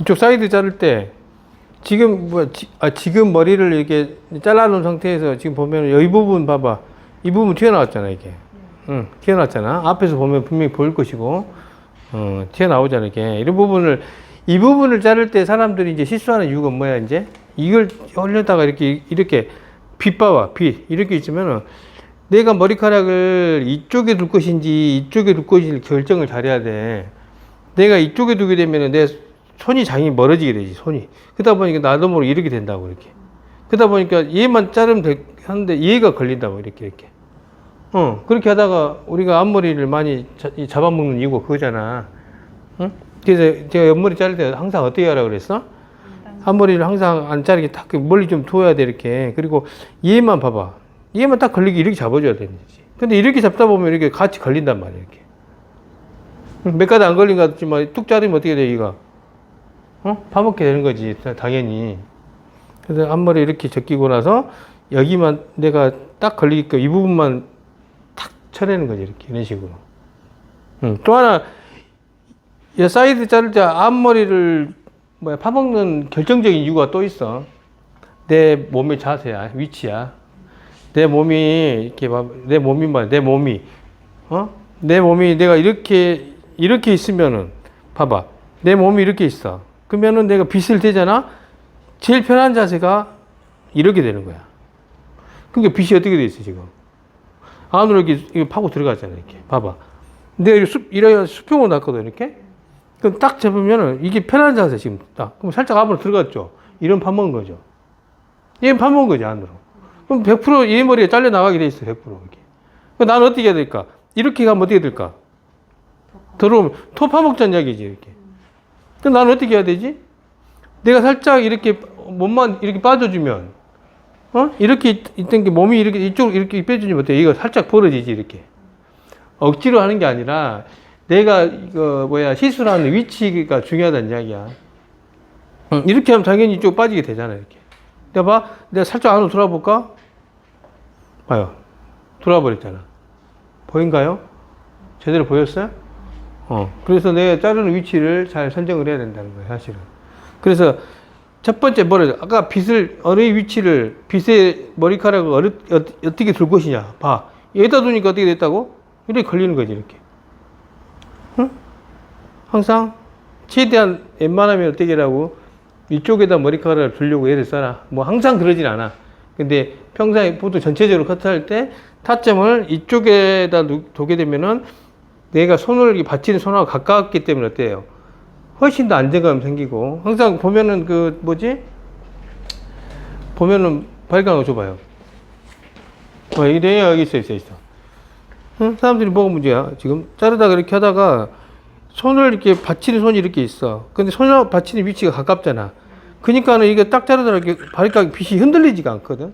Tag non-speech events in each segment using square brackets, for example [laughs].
이쪽 사이드 자를 때 지금 뭐 지, 아, 지금 머리를 이렇게 잘라놓은 상태에서 지금 보면 여기 부분 봐봐. 이 부분 튀어나왔잖아 이게. 응 튀어나왔잖아. 앞에서 보면 분명히 보일 것이고. 어 튀어나오잖아 이게. 이런 부분을 이 부분을 자를 때 사람들이 이제 실수하는 이유가 뭐야 이제? 이걸 올려다가 이렇게 이렇게 빗 봐봐 빗 이렇게 있으면은 내가 머리카락을 이쪽에 둘 것인지 이쪽에 둘 것인지 결정을 잘해야 돼. 내가 이쪽에 두게 되면은 내 손이 장이 멀어지게 되지 손이. 그러다 보니까 나도 모르게 이렇게 된다고 이렇게. 그러다 보니까 얘만 자르면 돼 하는데 얘가 걸린다고 이렇게 이렇게. 어 그렇게 하다가 우리가 앞머리를 많이 자- 이 잡아먹는 이유가 그거잖아. 응? 그래서 제가 옆머리 자를 때 항상 어떻게 하라 그랬어? 앞머리를 항상 안 자르게 딱 멀리 좀 둬야 돼 이렇게. 그리고 얘만 봐봐. 얘만 딱 걸리게 이렇게 잡아줘야 되는 거지. 근데 이렇게 잡다 보면 이렇게 같이 걸린단 말이야 이렇게. 몇 가닥 안 걸린 것 같지만 뚝 자르면 어떻게 돼 이거? 어? 파먹게 되는 거지 다- 당연히. 그래서 앞머리 이렇게 적기고 나서 여기만 내가 딱 걸리게끔 이 부분만 탁 쳐내는 거지 이렇게 이런 식으로. 음, 또 하나 이 사이드 자를 때 앞머리를 뭐야 파먹는 결정적인 이유가 또 있어. 내 몸의 자세야 위치야. 내 몸이 이렇게 봐, 내 몸이 말, 내 몸이 어? 내 몸이 내가 이렇게 이렇게 있으면은 봐봐, 내 몸이 이렇게 있어. 그러면은 내가 빗을 대잖아. 제일 편한 자세가 이렇게 되는 거야. 그러니까 빗이 어떻게 돼 있어 지금? 안으로 이렇게, 파고 들어가잖아 이렇게. 봐봐. 내가 이렇게 수, 이래 수평으로 놨거든 이렇게. 그럼 딱 잡으면은 이게 편한 자세 지금 딱. 그럼 살짝 앞으로 들어갔죠. 이런 파먹은 거죠. 얘는 파먹은 거지 안으로. 그럼 100%얘 머리에 잘려 나가게 돼 있어 100% 이렇게. 그럼 나는 어떻게 해야 될까? 이렇게 가면 어떻게 될까? 들어오면 토 파먹자는 이야기지 이렇게. 그럼 나는 어떻게 해야 되지? 내가 살짝 이렇게 몸만 이렇게 빠져주면 어 이렇게 있- 있던 게 몸이 이렇게 이쪽 이렇게 빼주면 어때? 이거 살짝 벌어지지 이렇게. 억지로 하는 게 아니라 내가 이거 뭐야 시술하는 위치가 중요하다는 이야기야. 응, 이렇게 하면 당연히 이쪽 빠지게 되잖아 이렇게. 내가 봐, 내가 살짝 안으로 돌아볼까? 봐요. 돌아버렸잖아. 보인가요? 제대로 보였어요? 어. 그래서 내가 자르는 위치를 잘 선정을 해야 된다는 거예요, 사실은. 그래서 첫 번째 뭐래, 아까 빗을, 어느 위치를, 빗의 머리카락을 어느, 어, 어떻게 둘 것이냐. 봐. 여기다 두니까 어떻게 됐다고? 이렇게 걸리는 거지, 이렇게. 응? 항상 최대한 웬만하면 어떻게 하라고? 이쪽에다 머리카락을 두려고 애를 써라. 뭐 항상 그러진 않아. 근데 평상에 보통 전체적으로 커트할 때 타점을 이쪽에다 누- 두게 되면은 내가 손을 받치는 손하고 가까웠기 때문에 어때요? 훨씬 더 안정감 생기고 항상 보면은 그 뭐지? 보면은 발광을 줘봐요. 어, 여기 내 여기 있어 있어 있어. 응? 사람들이 뭐가 문제야? 지금 자르다 그렇게 하다가 손을 이렇게 받치는 손이 이렇게 있어. 근데 손을 받치는 위치가 가깝잖아. 그러니까는 이게 딱 자르다 이렇게 발가락 빛이 흔들리지가 않거든.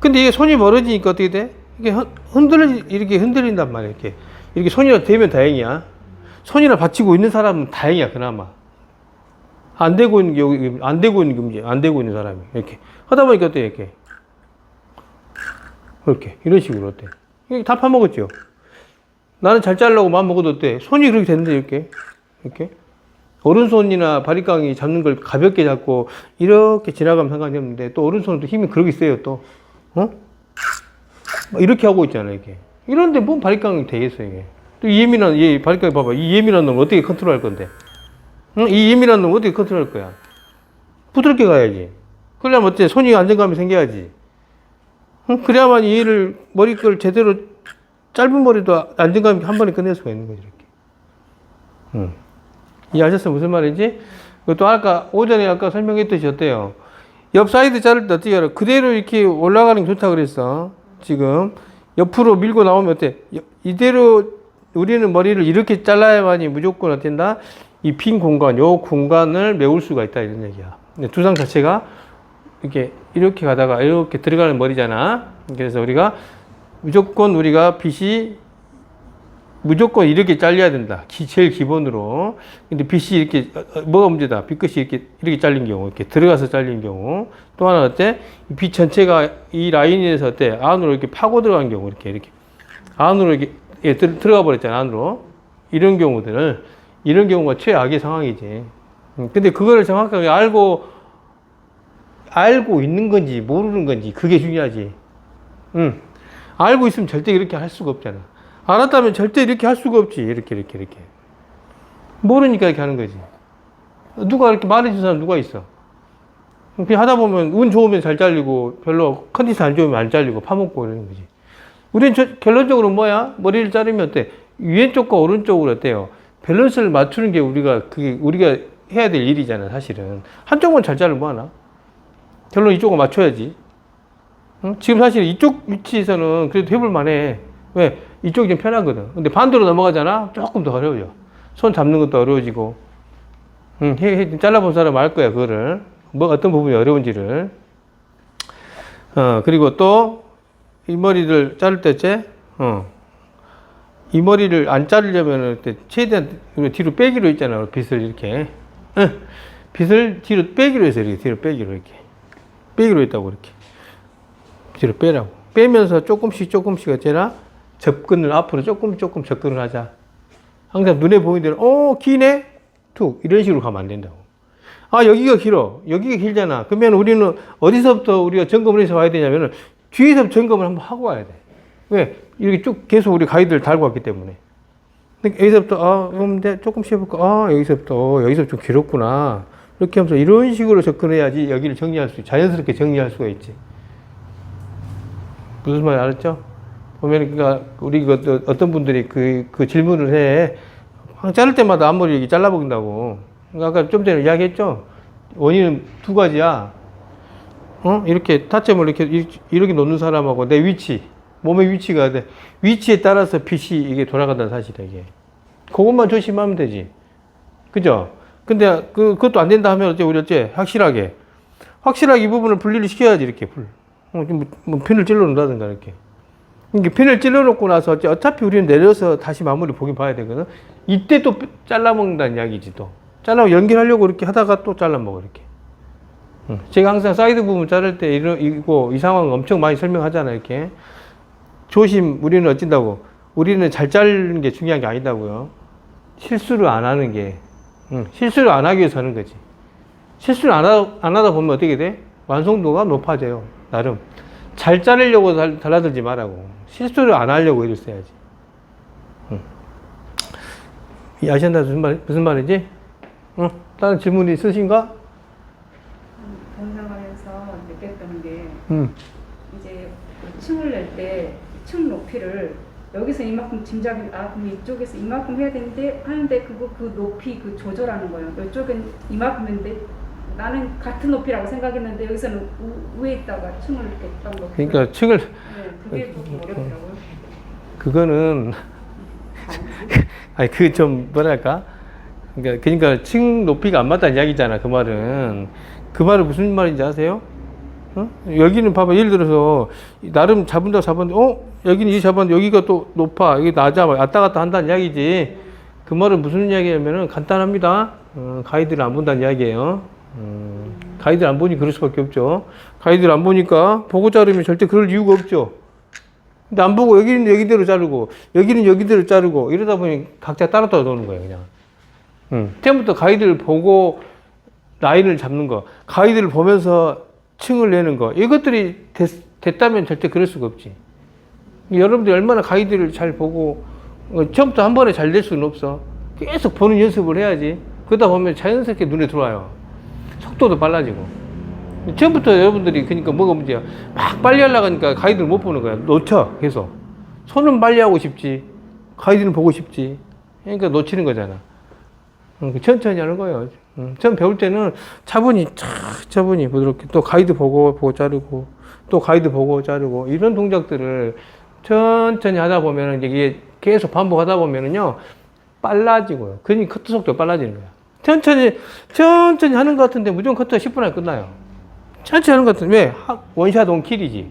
근데 이게 손이 멀어지니까 어떻게 돼? 이게 흔- 흔들리 이렇게 흔들린단 말이야. 이렇게 이렇게 손이라 되면 다행이야. 손이라 받치고 있는 사람은 다행이야 그나마. 안 되고 있는 경우 안 되고 있는 게 문제. 안 되고 있는 사람이 이렇게 하다 보니까 어때 이렇게 이렇게 이런 식으로 어때? 이게 다 파먹었죠. 나는 잘 자르려고 마음 먹어도 어때? 손이 그렇게 됐는데 이렇게 이렇게 오른손이나 바리깡이 잡는 걸 가볍게 잡고 이렇게 지나가면 상관이 없는데 또 오른손은 또 힘이 그렇게 세요 또 어? 막 이렇게 하고 있잖아 이게 이런데 뭔 바리깡이 되겠어 이게 또이 예민한 얘 바리깡 봐봐 이 예민한 놈 어떻게 컨트롤 할 건데 응? 이 예민한 놈 어떻게 컨트롤 할 거야 부드럽게 가야지 그러려면 어때 손이 안정감이 생겨야지 응? 그래야만 얘를 머리걸 제대로 짧은 머리도 안정감 한 번에 끝낼 수가 있는 거지 이렇게 응. 이해하셨어요? 무슨 말인지? 또 아까, 오전에 아까 설명했듯이 어때요? 옆 사이드 자를 때 어떻게 알아? 그대로 이렇게 올라가는 게 좋다 그랬어. 지금. 옆으로 밀고 나오면 어때? 여- 이대로 우리는 머리를 이렇게 잘라야만이 무조건 어땠다? 이 빈 공간, 요 공간을 메울 수가 있다. 이런 얘기야. 두상 자체가 이렇게, 이렇게 가다가 이렇게 들어가는 머리잖아. 그래서 우리가 무조건 우리가 빛이 무조건 이렇게 잘려야 된다. 기, 제일 기본으로. 근데 빛이 이렇게, 어, 어, 뭐가 문제다. 빛끝이 이렇게, 이렇게 잘린 경우, 이렇게 들어가서 잘린 경우. 또 하나 어때? 이빛 전체가 이 라인에서 어때? 안으로 이렇게 파고 들어간 경우, 이렇게, 이렇게. 안으로 이렇게, 예, 들, 들어가 버렸잖아, 안으로. 이런 경우들을, 이런 경우가 최악의 상황이지. 음, 근데 그거를 정확하게 알고 알고 있는 건지 모르는 건지 그게 중요하지. 응. 알고 있으면 절대 이렇게 할 수가 없잖아. 알았다면 절대 이렇게 할 수가 없지. 이렇게 이렇게 이렇게. 모르니까 이렇게 하는 거지. 누가 이렇게 말해준 사람 누가 있어? 그냥 하다 보면 운 좋으면 잘 잘리고 별로 컨디션 안 좋으면 안 잘리고 파먹고 이러는 거지. 우리는 저- 결론적으로 뭐야? 머리를 자르면 어때? 왼쪽과 오른쪽으로 어때요? 밸런스를 맞추는 게 우리가 그게 우리가 해야 될 일이잖아, 사실은. 한쪽만 잘 자르면 뭐하나? 결론 이쪽을 맞춰야지. 응? 지금 사실 이쪽 위치에서는 그래도 해볼 만해. 왜? 이쪽이 좀 편하거든. 근데 반대로 넘어가잖아? 조금 더 어려워져. 손 잡는 것도 어려워지고. 응, 해, 해, 잘라본 사람 알 거야, 그거를. 뭐, 어떤 부분이 어려운지를. 어, 그리고 또, 이 머리를 자를 때째, 어, 이 머리를 안 자르려면, 은 최대한 뒤로 빼기로 했잖아, 빗을 이렇게. 응, 빗을 뒤로 빼기로 해서 이렇게, 뒤로 빼기로 이렇게. 빼기로 했다고, 이렇게. 뒤로 빼라고. 빼면서 조금씩 조금씩 어째나 접근을 앞으로 조금 조금 접근을 하자. 항상 눈에 보이는 대로, 어, 기네? 툭. 이런 식으로 가면 안 된다고. 아, 여기가 길어. 여기가 길잖아. 그러면 우리는 어디서부터 우리가 점검을 해서 와야 되냐면은 뒤에서 점검을 한번 하고 와야 돼. 왜? 이렇게 쭉 계속 우리 가이드를 달고 왔기 때문에. 근데 여기서부터, 아, 그럼 내 조금씩 해볼까? 아, 여기서부터, 어, 여기서 좀 길었구나. 이렇게 하면서 이런 식으로 접근해야지 여기를 정리할 수, 자연스럽게 정리할 수가 있지. 무슨 말인지 알았죠? 보면, 그니까, 우리 그, 어- 어떤 분들이 그, 그 질문을 해. 항 자를 때마다 앞머리 이렇게 잘라버린다고. 그러니까 좀 전에 이야기했죠? 원인은 두 가지야. 어? 이렇게 타점을 이렇게, 이렇게- 놓는 사람하고 내 위치, 몸의 위치가 돼. 위치에 따라서 빛이 이게 돌아간다는 사실이야, 이게. 그것만 조심하면 되지. 그죠? 근데 그, 그것도 안 된다 하면 어째, 우리 어째, 확실하게. 확실하게 이 부분을 분리를 시켜야지, 이렇게. 불. 어, 좀 뭐, 뭐 핀을 찔러 놓는다든가, 이렇게. 이게 핀을 찔러 놓고 나서 어차피 우리는 내려서 다시 마무리 보긴 봐야 되거든. 이때 또 잘라먹는다는 이야기지, 또. 잘라 연결하려고 이렇게 하다가 또 잘라먹어, 이렇게. 응. 제가 항상 사이드 부분 자를 때 이런, 이거, 이 상황 엄청 많이 설명하잖아요, 이렇게. 조심, 우리는 어찐다고. 우리는 잘 자르는 게 중요한 게 아니다고요. 실수를 안 하는 게, 응. 실수를 안 하기 위해서 하는 거지. 실수를 안, 하, 안 하다 보면 어떻게 돼? 완성도가 높아져요, 나름. 잘 자르려고 달- 달라들지 말라고. 실수를 안 하려고 애를 써야지. 응. 이 아시안다 무슨 말, 무슨 말이지? 응? 다른 질문 있으신가? 공상하면서 느꼈던 게 응. 이제 그 층을 낼 때 층 높이를 여기서 이만큼 짐작이 아 그럼 이쪽에서 이만큼 해야 되는데 하는데 그거 그 높이 그 조절하는 거예요. 이쪽은 이만큼인데 나는 같은 높이라고 생각했는데 여기서는 우, 위에 있다가 층을 이렇게 딱 놓고 그러니까 층을, 네, 그게 조금 어렵더라고요. 그거는, 아니, 그 좀, 뭐랄까? 그러니까, 그러니까 층 높이가 안 맞다는 이야기잖아, 그 말은. 그 말은 무슨 말인지 아세요? 어? 여기는 봐봐, 예를 들어서, 나름 잡은 다 잡았는데, 어? 여기는 이 잡았는데, 여기가 또 높아, 여기 낮아, 막 왔다 갔다 한다는 이야기지. 그 말은 무슨 이야기냐면은 간단합니다. 어, 가이드를 안 본다는 이야기예요. 음, 가이드를 안 보니 그럴 수밖에 없죠. 가이드를 안 보니까 보고 자르면 절대 그럴 이유가 없죠. 근데 안 보고 여기는 여기대로 자르고 여기는 여기대로 자르고 이러다 보니 각자 따라 따라 노는 거예요, 그냥. 음. 처음부터 가이드를 보고 라인을 잡는 거, 가이드를 보면서 층을 내는 거 이것들이 됐, 다면 절대 그럴 수가 없지. 여러분들이 얼마나 가이드를 잘 보고 어, 처음부터 한 번에 잘 될 수는 없어. 계속 보는 연습을 해야지. 그러다 보면 자연스럽게 눈에 들어와요. 속도도 빨라지고. 처음부터 여러분들이 그러니까 뭐가 문제야? 막 빨리 하려고 하니까 가이드를 못 보는 거야. 놓쳐 계속. 손은 빨리 하고 싶지. 가이드는 보고 싶지. 그러니까 놓치는 거잖아. 음, 천천히 하는 거예요. 음, 처음 배울 때는 차분히 차 차분히 부드럽게 또 가이드 보고 보고 자르고 또 가이드 보고 자르고 이런 동작들을 천천히 하다 보면은 이게 계속 반복하다 보면은요 빨라지고요. 그러니 커트 속도가 빨라지는 거야. 천천히 천천히 하는 것 같은데 무조건 커트가 10분 안에 끝나요. 천천히 하는 것 같은데 왜? 하- 원샷 원킬이지.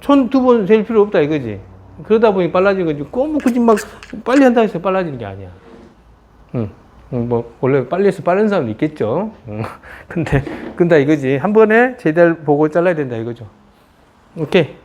손 두 번 셀 필요 없다 이거지. 그러다 보니 빨라지고 꼭 굳이 막 빨리 한다 해서 빨라지는 게 아니야. 응. 응, 뭐 원래 빨리 해서 빠른 사람도 있겠죠. 응. [laughs] 근데 근데 이거지 한 번에 제대로 보고 잘라야 된다 이거죠. 오케이.